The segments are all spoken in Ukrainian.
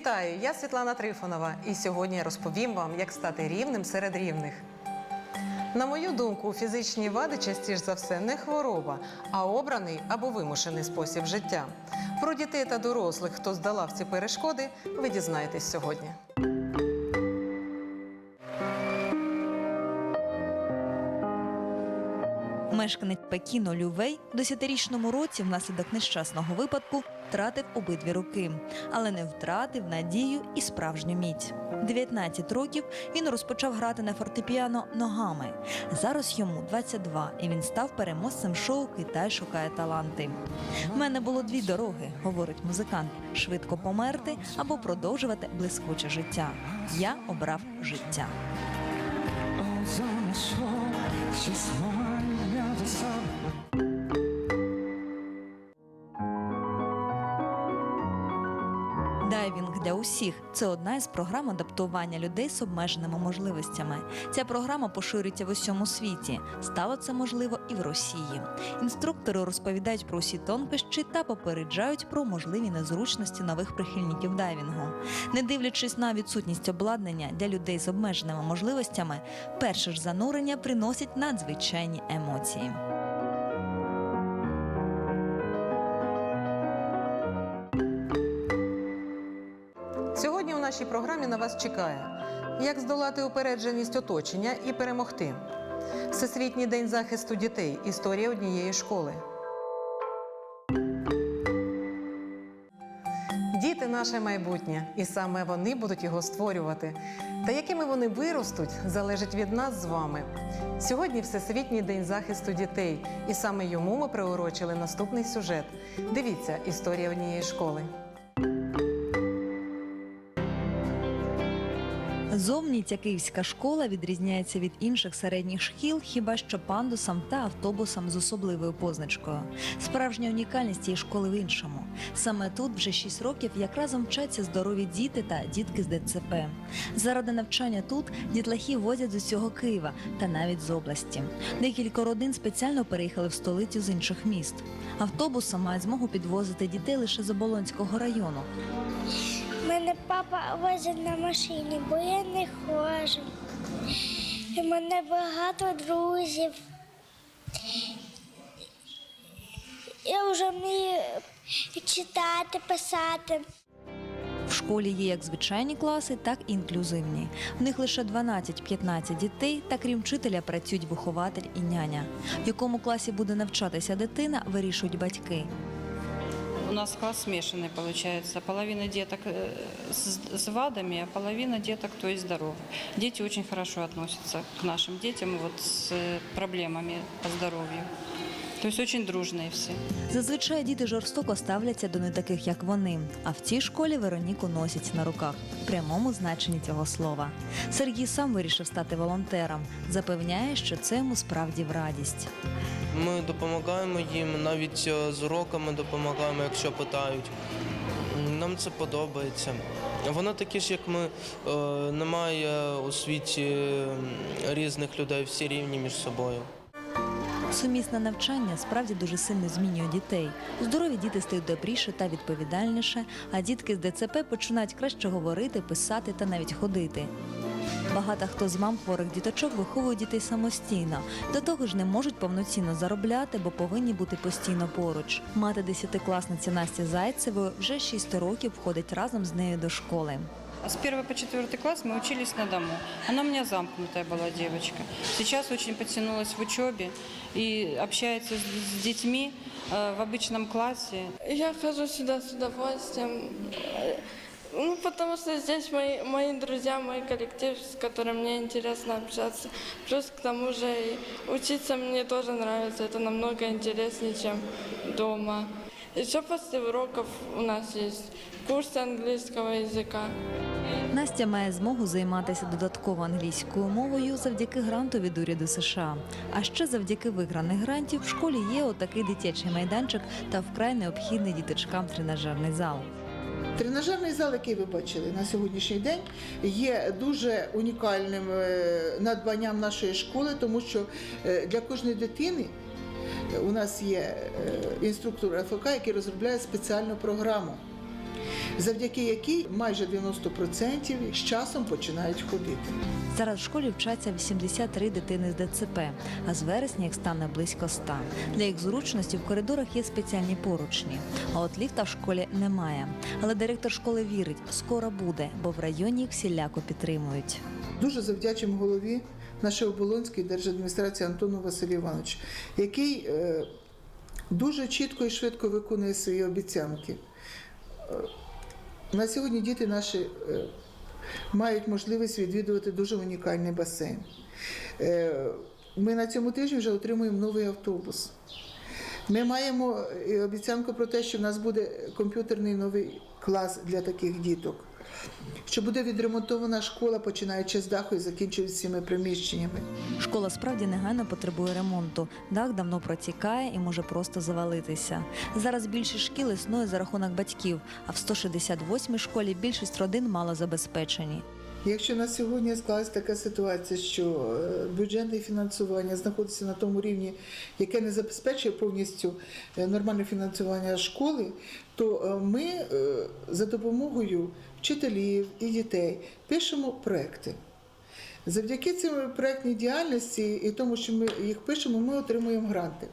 Вітаю! Я Світлана Трифонова, і сьогодні я розповім вам, як стати рівним серед рівних. На мою думку, фізичні вади частіше за все не хвороба, а обраний або вимушений спосіб життя. Про дітей та дорослих, хто здолав ці перешкоди, ви дізнаєтесь сьогодні. Мешканець Пекіно Лювей у 10-річному році внаслідок нещасного випадку втратив обидві руки, але не втратив надію і справжню міць. 19 років він розпочав грати на фортепіано ногами. Зараз йому 22, і він став переможцем шоу Китай шукає таланти. У мене було дві дороги, говорить музикант: швидко померти або продовжувати блискуче життя. Я обрав життя. Усіх це одна із програм адаптування людей з обмеженими можливостями. Ця програма поширюється в усьому світі. Стало це можливо і в Росії. Інструктори розповідають про усі тонкощі та попереджають про можливі незручності нових прихильників дайвінгу. Не дивлячись на відсутність обладнання для людей з обмеженими можливостями, перше ж занурення приносить надзвичайні емоції. Сьогодні у нашій програмі на вас чекає, як здолати упередженість оточення і перемогти. Всесвітній день захисту дітей. Історія однієї школи. Діти наше майбутнє, і саме вони будуть його створювати. Та якими вони виростуть, залежить від нас з вами. Сьогодні Всесвітній день захисту дітей, і саме йому ми приурочили наступний сюжет. Дивіться історія однієї школи. Зовні ця київська школа відрізняється від інших середніх шкіл хіба що пандусом та автобусом з особливою позначкою. Справжня унікальність цієї школи в іншому. Саме тут вже 6 років як разом вчаться здорові діти та дітки з ДЦП. Заради навчання тут дітлахи возять з усього Києва та навіть з області. Декілька родин спеціально переїхали в столицю з інших міст. Автобусом мають змогу підвозити дітей лише з Оболонського району. Мене папа возить на машині, бо я не ходжу. І в мене багато друзів. Я вже вмію читати, писати. В школі є як звичайні класи, так і інклюзивні. В них лише 12-15 дітей, та крім вчителя працюють вихователь і няня. В якому класі буде навчатися дитина, вирішують батьки. У нас класс смешанный получается. Половина деток э, с, с вадами, а половина деток, то есть здоровых. Дети очень хорошо относятся к нашим детям вот с э, проблемами по здоровью. То есть очень дружные все. Зазвичай діти жорстоко ставляться до не таких, як вони. А в цій школі Вероніку носять на руках в прямому значенні цього слова. Сергій сам вирішив стати волонтером. Запевняє, що це йому справді в радість. Ми допомагаємо їм, навіть е, з уроками допомагаємо, якщо питають. Нам це подобається. Вони такі ж, як ми. Е, Немає у світі різних людей, всі рівні між собою. Сумісне навчання справді дуже сильно змінює дітей. Здорові діти стають добріше та відповідальніше, а дітки з ДЦП починають краще говорити, писати та навіть ходити. Багато хто з мам хворих діточок виховує дітей самостійно. До того ж не можуть повноцінно заробляти, бо повинні бути постійно поруч. Мати десятикласниці Насті Зайцевої вже 6 років входить разом з нею до школи. С 1 по 4 класс мы учились на дому. Она у меня замкнутая была девочка. Сейчас очень подтянулась в учебе и общается с, с детьми э, в обычном классе. Я хожу сюда с удовольствием. Э, Ну, потому что здесь мои, мои друзья, мой коллектив, с которым мне интересно общаться. Плюс к тому же и учиться мне тоже нравится. Это намного интереснее, чем дома. Еще после уроков у нас есть курсы английского языка. Настя має змогу займатися додатково англійською мовою завдяки гранту від уряду США. А ще завдяки виграних грантів в школі є отакий дитячий майданчик та вкрай необхідний діточкам тренажерний зал. Тренажерний зал, який ви бачили на сьогоднішній день, є дуже унікальним е, надбанням нашої школи, тому що е, для кожної дитини е, у нас є інструктор АФК, який розробляє спеціальну програму. Завдяки якій майже 90% з часом починають ходити. Зараз в школі вчаться 83 дитини з ДЦП, а з вересня їх стане близько 100. Для їх зручності в коридорах є спеціальні поручні. А от ліфта в школі немає. Але директор школи вірить, скоро буде, бо в районі їх всіляко підтримують. Дуже завдячимо голові нашої оболонської держадміністрації Антону Василю Івановичу, який е, дуже чітко і швидко виконує свої обіцянки. Е, На сьогодні діти наші е, мають можливість відвідувати дуже унікальний басейн. Е, Ми на цьому тижні вже отримуємо новий автобус. Ми маємо обіцянку про те, що в нас буде комп'ютерний новий клас для таких діток. Що буде відремонтована школа, починаючи з даху і закінчуючи всіми приміщеннями. Школа справді негайно потребує ремонту. Дах давно протікає і може просто завалитися. Зараз більшість шкіл існує за рахунок батьків, а в 168-й школі більшість родин мало забезпечені. Якщо на сьогодні склалася така ситуація, що е, бюджетне фінансування знаходиться на тому рівні, яке не забезпечує повністю е, нормальне фінансування школи, то е, ми за допомогою вчителів і дітей пишемо проекти. Завдяки цій проектній діяльності і тому, що ми їх пишемо, ми отримуємо гранти.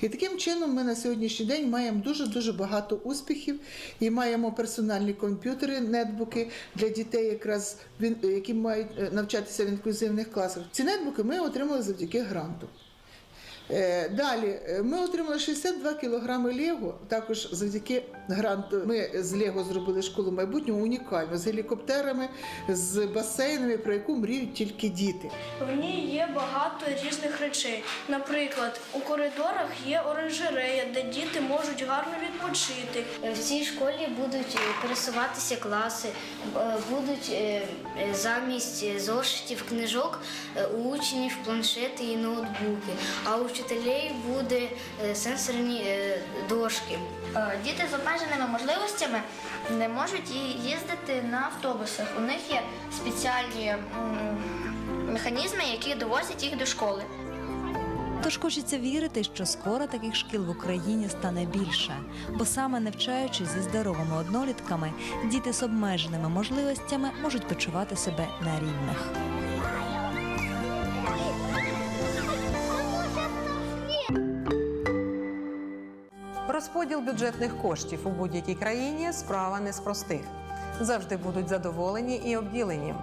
І таким чином ми на сьогоднішній день маємо дуже дуже багато успіхів і маємо персональні комп'ютери, нетбуки для дітей, якраз які мають е, навчатися в інклюзивних класах. Ці нетбуки ми отримали завдяки гранту. Е, Далі е, ми отримали 62 кілограми Лего. Також завдяки гранту ми з Лего зробили школу майбутнього унікальну з гелікоптерами, з басейнами, про яку мріють тільки діти. В ній є багато різних речей. Наприклад, у коридорах є оранжерея, де діти можуть гарно відпочити. В цій школі будуть е, пересуватися класи, е, будуть е, е, замість зошитів книжок е, у учнів планшети і ноутбуки, а у вчителів буде е, сенсорні е, дошки. Е, Діти з обмеженими можливостями не можуть і їздити на автобусах. У них є спеціальні механізми, які довозять їх до школи. Тож хочеться вірити, що скоро таких шкіл в Україні стане більше, бо саме навчаючись зі здоровими однолітками, діти з обмеженими можливостями можуть почувати себе на рівних. Розподіл бюджетних коштів у будь-якій країні справа не з простих. Завжди будуть задоволені і обділені.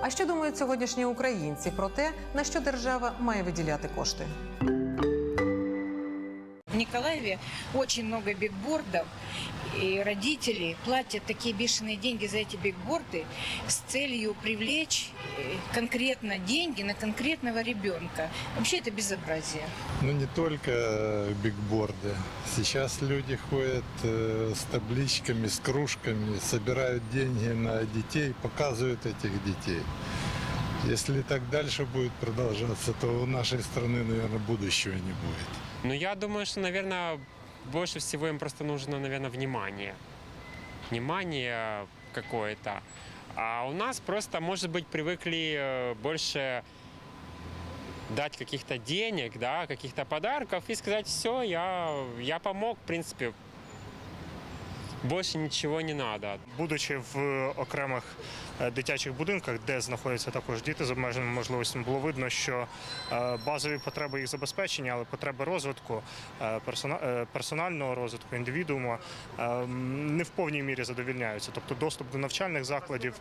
А що думають сьогоднішні українці про те, на що держава має виділяти кошти? Николаеве очень много бигбордов, и родители платят такие бешеные деньги за эти бигборды с целью привлечь э, конкретно деньги на конкретного ребенка. Вообще это безобразие. Ну, не только э, бигборды. Сейчас люди ходят э, с табличками, с кружками, собирают деньги на детей, показывают этих детей. Если так дальше будет продолжаться, то у нашей страны, наверное, будущего не будет. Ну, я думаю, что, наверное, больше всего им просто нужно, наверное, внимание. Внимание какое-то. А у нас просто, может быть, привыкли э, больше дать каких-то денег, да, каких-то подарков и сказать, все, я, я помог, в принципе, больше ничего не надо. Будучи в окремих е, дитячих будинках, де знаходяться також діти з обмеженими можливостями, було видно, що е, базові потреби їх забезпечення, але потреби розвитку, е, персона- е, персонального розвитку індивідуума е, не в повній мірі задовільняються. Тобто доступ до навчальних закладів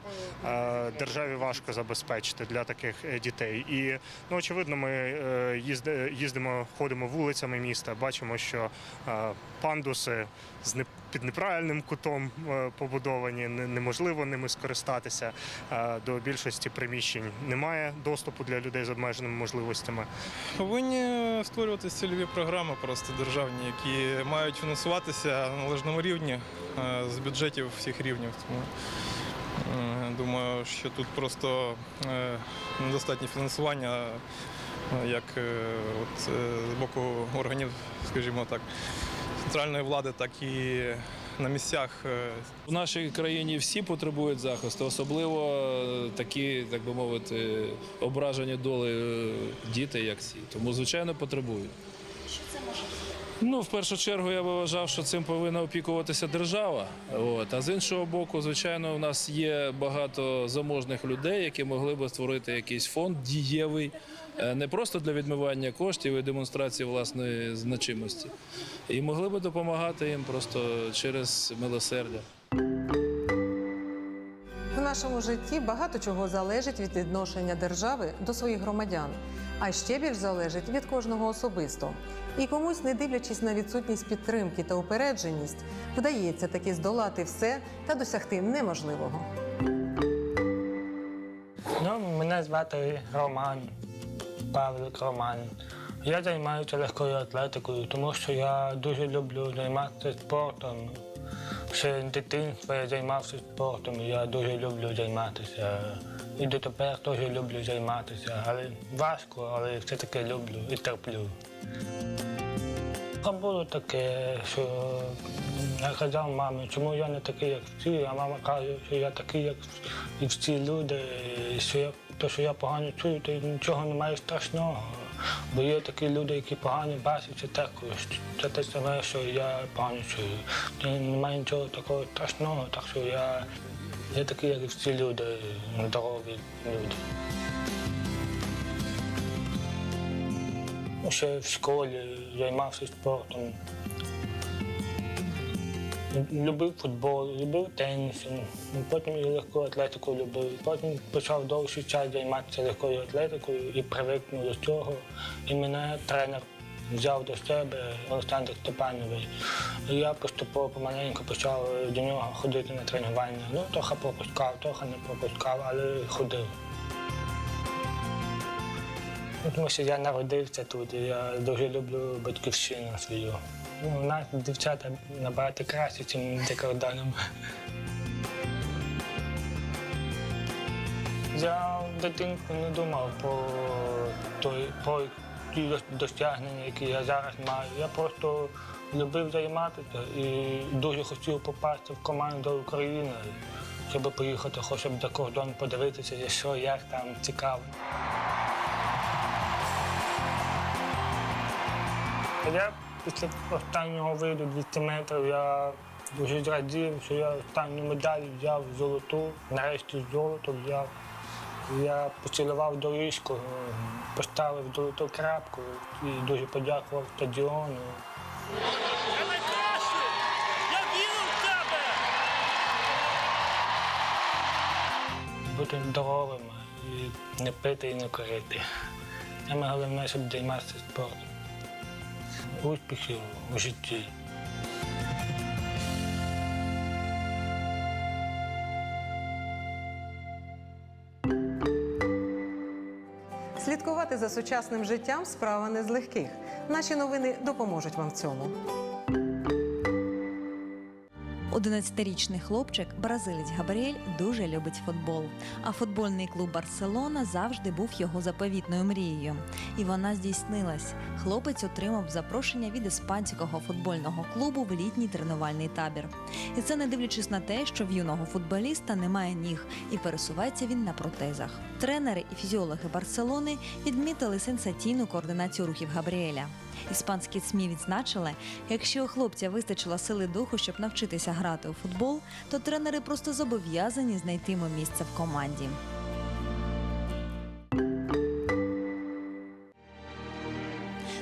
е, державі важко забезпечити для таких е, дітей. І ну, очевидно, ми е, їздимо, ходимо вулицями міста, бачимо, що е, пандуси з під неправильним кутом е, побудовані, неможливо ними скористатися. Е, До більшості приміщень немає доступу для людей з обмеженими можливостями. Повинні створюватися цільові програми просто державні, які мають фінансуватися на належному рівні е, з бюджетів всіх рівнів. Тому думаю, що тут просто недостатнє фінансування як от, з боку органів, скажімо так, центральної влади, так і на місцях. е, В нашій країні всі потребують захисту, особливо е, такі, так би мовити, ображені доли е, діти, як ці. Тому, звичайно, потребують. Ну, в першу чергу я би вважав, що цим повинна опікуватися держава. От. А з іншого боку, звичайно, у нас є багато заможних людей, які могли би створити якийсь фонд дієвий, е, не просто для відмивання коштів і демонстрації власної значимості. І могли би допомагати їм просто через милосердя. В нашому житті багато чого залежить від відношення держави до своїх громадян, а ще більш залежить від кожного особисто. І комусь, не дивлячись на відсутність підтримки та упередженість, вдається таки здолати все та досягти неможливого. Ну, мене звати Роман, Павлик Роман. Я займаюся легкою атлетикою, тому що я дуже люблю займатися спортом. Ще з дитинства я займався спортом, я дуже люблю займатися. І дотепер теж люблю займатися. Але важко, але все-таки люблю і терплю. А було таке, що я казав мамі, чому я не такий, як всі, а мама каже, що я такий, як і всі люди, що я, то, що я погано чую, то нічого немає страшного. Бо є такі люди, які погано бачать, це також. Це те саме, що я погано чую. І немає нічого такого страшного, так що я, я такий, як і всі люди, здорові люди. Ще в школі займався спортом. Любив футбол, любив теніс, потім і легку атлетику любив. Потім почав довший час займатися легкою атлетикою і привикнув до цього. І мене тренер взяв до себе Олександр Степанович. Я поступово помаленьку почав до нього ходити на тренування. Ну, трохи пропускав, трохи не пропускав, але ходив. Тому що я народився тут, і я дуже люблю батьківщину свою. Ну, у нас дівчата набагато краще, ніж за кордоном. Я в дитинстві не думав про, той, про ті досягнення, які я зараз маю. Я просто любив займатися і дуже хотів попасти в команду України, щоб поїхати хоча б за кордон подивитися, що як там цікаво. Я після останнього виду 200 метрів я дуже зрадів, що я останню медаль взяв золоту, нарешті золото взяв. Я поцілував доріжку, поставив золоту крапку і дуже подякував стадіону. Бути здоровим і не пити і не курити. Саме головне, щоб займатися спортом успіхів у житті. Слідкувати за сучасним життям справа не з легких. Наші новини допоможуть вам в цьому. 11-річний хлопчик, бразилець Габріель, дуже любить футбол. А футбольний клуб Барселона завжди був його заповітною мрією. І вона здійснилась. Хлопець отримав запрошення від іспанського футбольного клубу в літній тренувальний табір. І це не дивлячись на те, що в юного футболіста немає ніг, і пересувається він на протезах. Тренери і фізіологи Барселони відмітили сенсаційну координацію рухів Габріеля. Іспанські СМІ відзначили, якщо у хлопця вистачило сили духу, щоб навчитися грати у футбол, то тренери просто зобов'язані знайти йому місце в команді.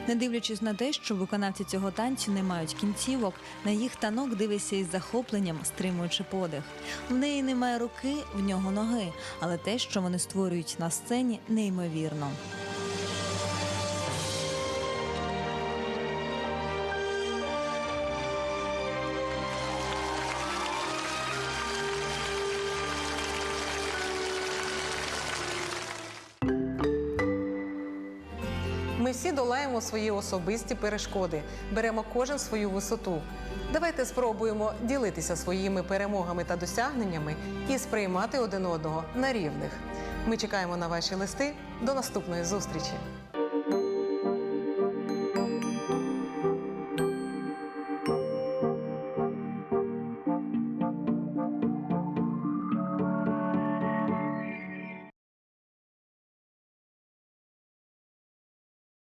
Не дивлячись на те, що виконавці цього танцю не мають кінцівок, на їх танок дивишся із захопленням, стримуючи подих. В неї немає руки, в нього ноги, але те, що вони створюють на сцені, неймовірно. Свої особисті перешкоди, беремо кожен свою висоту. Давайте спробуємо ділитися своїми перемогами та досягненнями і сприймати один одного на рівних. Ми чекаємо на ваші листи. До наступної зустрічі!